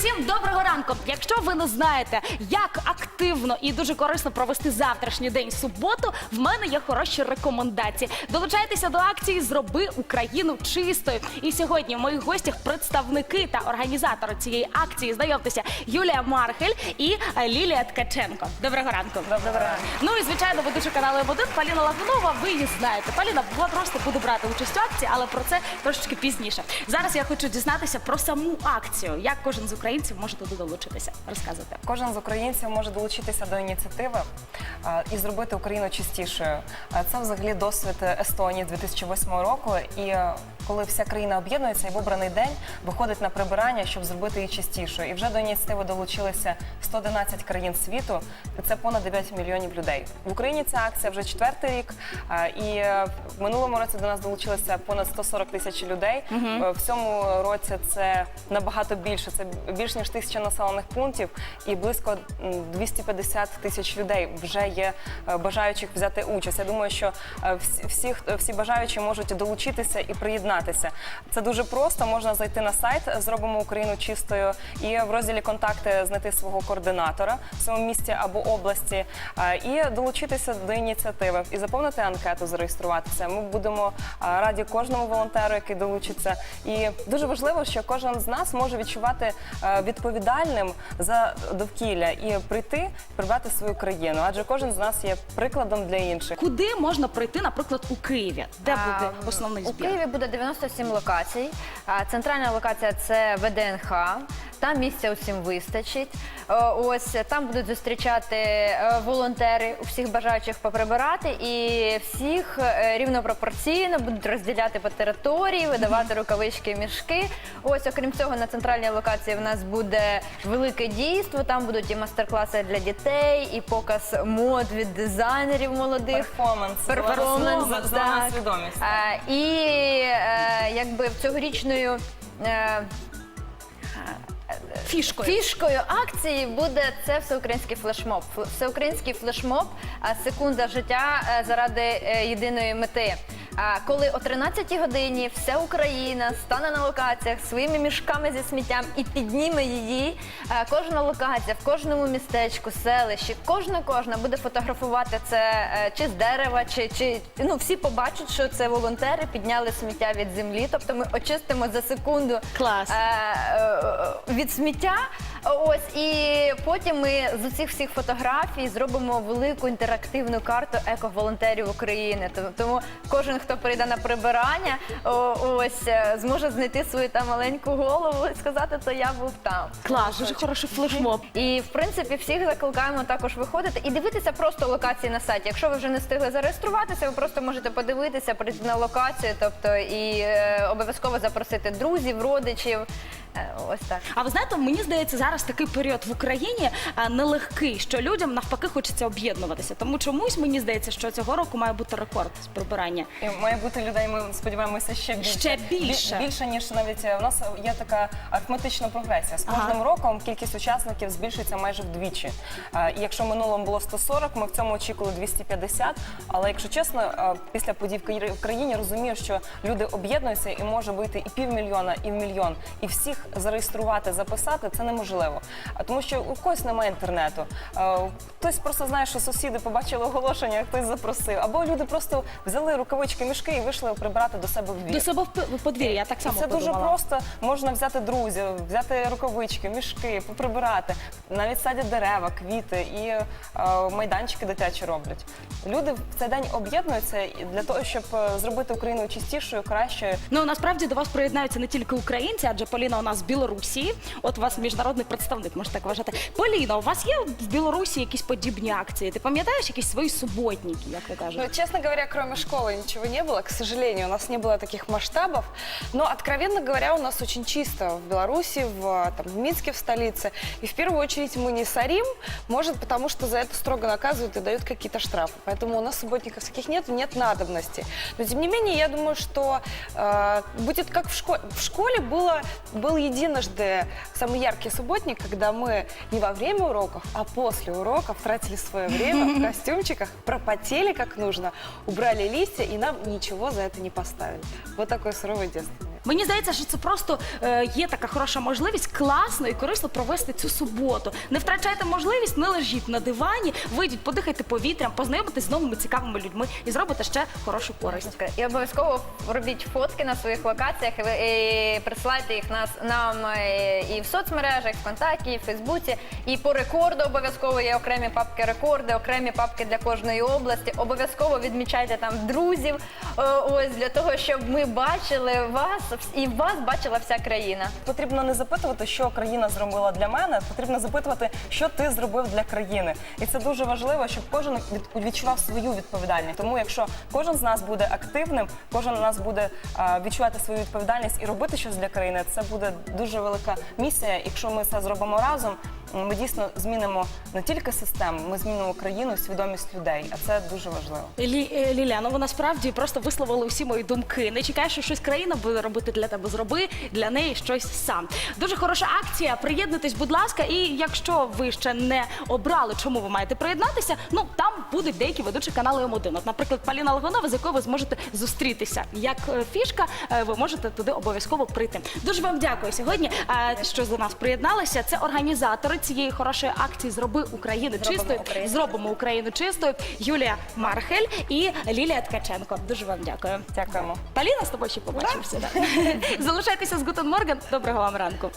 усім доброго ранку. Якщо ви не знаєте, як активно і дуже корисно провести завтрашній день суботу, в мене є хороші рекомендації. Долучайтеся до акції Зроби Україну чистою. І сьогодні в моїх гостях представники та організатори цієї акції. Знайомтеся Юлія Мархель і Лілія Ткаченко. Доброго ранку. Доброго ранку. Ну і звичайно, ведуча каналу М1 Поліна Лагунова. Ви її знаєте. Поліна була просто буде брати участь у акції, але про це трошечки пізніше. Зараз я хочу дізнатися про саму акцію. Як кожен з українців може туди долучитися? Розказуйте. Кожен з українців може долучитися до ініціативи і зробити Україну чистішою. Це взагалі досвід Естонії 2008 року. І коли вся країна об'єднується і в обраний день виходить на прибирання, щоб зробити її чистішою. І вже до ініціативи долучилися 111 країн світу. Це понад 9 мільйонів людей. В Україні ця акція вже четвертий рік. І е, в минулому році до нас долучилося понад 140 тисяч людей. Е, В цьому році це набагато більше. Це більш ніж тисяча населених пунктів і близько м, 250 тисяч людей вже є е, бажаючих взяти участь. Я думаю, що е, всі, всі, бажаючі можуть долучитися і приєднатися. Це дуже просто. Можна зайти на сайт Зробимо Україну чистою і в розділі контакти знайти свого координатора в своєму місті або області е, і долучитися до ініціативи і заповнити анкету, зареєструватися. Ми будемо раді кожному волонтеру, який долучиться. І дуже важливо, що кожен з нас може відчувати е, відповідальним за довкілля і прийти прибрати свою країну. Адже кожен з нас є прикладом для інших. Куди можна прийти, наприклад, у Києві? Де буде основний У? Києві буде 97 локацій. Центральна локація це ВДНХ. Там місця усім вистачить. Е, Ось там будуть зустрічати е, волонтери, усіх бажаючих поприбирати, і всіх е, рівнопропорційно будуть розділяти по території, видавати рукавички, мішки. Ось, окрім цього, на центральній локації в нас буде велике дійство. Там будуть і майстер-класи для дітей, і показ мод від дизайнерів молодих. Перформанс, Перформанс, зелена свідомість. І якби в цьогорічною Фішкою. фішкою акції буде це всеукраїнський флешмоб. Фл- Всеукраїнський флешмоб а, секунда життя е, заради е, єдиної мети. Коли о 13-й годині вся Україна стане на локаціях своїми мішками зі сміттям і підніме її, е, кожна локація в кожному містечку, селищі, кожна кожна буде фотографувати це е, чи з дерева, чи, чи ну всі побачать, що це волонтери підняли сміття від землі. Тобто ми очистимо за секунду Клас. е, від сміття. Ось і потім ми з усіх всіх фотографій зробимо велику інтерактивну карту еко-волонтерів України. Тому- кожен, хто прийде на прибирання, ось е, зможе знайти свою там маленьку голову і сказати, то я був там. Клас, дуже хороший флешмоб. І в принципі всіх закликаємо також виходити і дивитися просто локації на сайті. Якщо ви вже не встигли зареєструватися, ви просто можете подивитися, прийти на локацію, тобто і е, обов'язково запросити друзів, родичів. Е, ось так. А ви знаєте, мені здається, зараз такий період в Україні а, нелегкий, що людям навпаки хочеться об'єднуватися. Тому чомусь мені здається, що цього року має бути рекорд з прибирання. І має бути людей, ми сподіваємося, ще більше. Ще більше. Більше, ніж навіть е, у нас є така арифметична прогресія. З Ага. кожним роком кількість учасників збільшується майже вдвічі. Е, І якщо минулому було 140, ми в цьому очікували 250. Але якщо чесно, е, після подій в в країні розумію, що люди об'єднуються і може вийти і півмільйона, і в мільйон. І всіх зареєструвати, записати це неможливо. А тому що у когось немає інтернету. Е, Хтось просто знає, що сусіди побачили оголошення, хтось запросив. Або люди просто взяли рукавички, мішки і вийшли прибирати до себе в двір. До себе в подвір'я, я так само Це дуже просто. Можна взяти друзів, взяти рукавички, мішки, поприбирати. Навіть садять дерева, квіти і е, майданчики дитячі роблять. Люди в цей день об'єднуються для того, щоб е, зробити Україну чистішою, кращою. Ну насправді до вас приєднаються не тільки українці, адже Поліна у нас з Білорусі. От у вас міжнародний представник, можна так вважати. Поліна, у вас є в Білорусі якісь подібні акції? Ти пам'ятаєш якісь свої суботники, як ви Ну, кажете? честно говоря, кроме школы ничего не было. К сожалению, у нас не было таких масштабов. Но, откровенно говоря, у нас очень чисто в Беларуси, в, там, в Минске, в столице. И в первую очередь мы не сорим, может, потому что за это строго наказывают и дают какие-то штрафы. Поэтому у нас субботников таких нет, нет надобности. Но, тем не менее, я думаю, что э, будет как в школе. В школе было, был единожды самый яркий субботник, когда мы не во время уроков, а после уроков тратили свое время в костюмчиках, пропотели как нужно, убрали листья, и нам ничего за это не поставили. Вот такое суровое детство. Мені здається, що це просто е, є така хороша можливість класно і корисно провести цю суботу. Не втрачайте можливість, не лежіть на дивані, вийдіть, подихайте повітрям, познайомитесь з новими цікавими людьми і зробите ще хорошу користь. І обов'язково робіть фотки на своїх локаціях і, ви- і присилайте їх нас нам е, і в соцмережах, ВКонтакті, і в Фейсбуці. І по рекорду обов'язково є окремі папки рекорди, окремі папки для кожної області. Обов'язково відмічайте там друзів. е, Ось для того, щоб ми бачили вас і вас бачила вся країна. Потрібно не запитувати, що країна зробила для мене. Потрібно запитувати, що ти зробив для країни. І це дуже важливо, щоб кожен від- відчував свою відповідальність. Тому, якщо кожен з нас буде активним, кожен з нас буде відчувати свою відповідальність і робити щось для країни, це буде дуже велика місія. Якщо ми це зробимо разом, ми дійсно змінимо не тільки систему, ми змінимо країну, свідомість людей. А це дуже важливо. Лі, е, Ліля, ну ви насправді просто висловили усі мої думки. Не чекай, що щось країна буде робити для тебе. Зроби для неї щось сам. Дуже хороша акція. Приєднуйтесь, будь ласка. І якщо ви ще не обрали, чому ви маєте приєднатися, ну там будуть деякі ведучі канали М1. От, наприклад, Поліна Лагунова, з якою ви зможете зустрітися. Як е, фішка, е, ви можете туди обов'язково прийти. Дуже вам дякую сьогодні, е, що до нас приєдналися. Це організатори цієї хорошої акції Зроби Україну Зробимо чистою. Україну Зробимо Україну чистою. Юлія Мархель і Лілія Ткаченко. Дуже вам дякую. Дякуємо. Поліна, з тобою ще побачимося. да? Залишайтеся з Гутен Морган. Доброго вам ранку.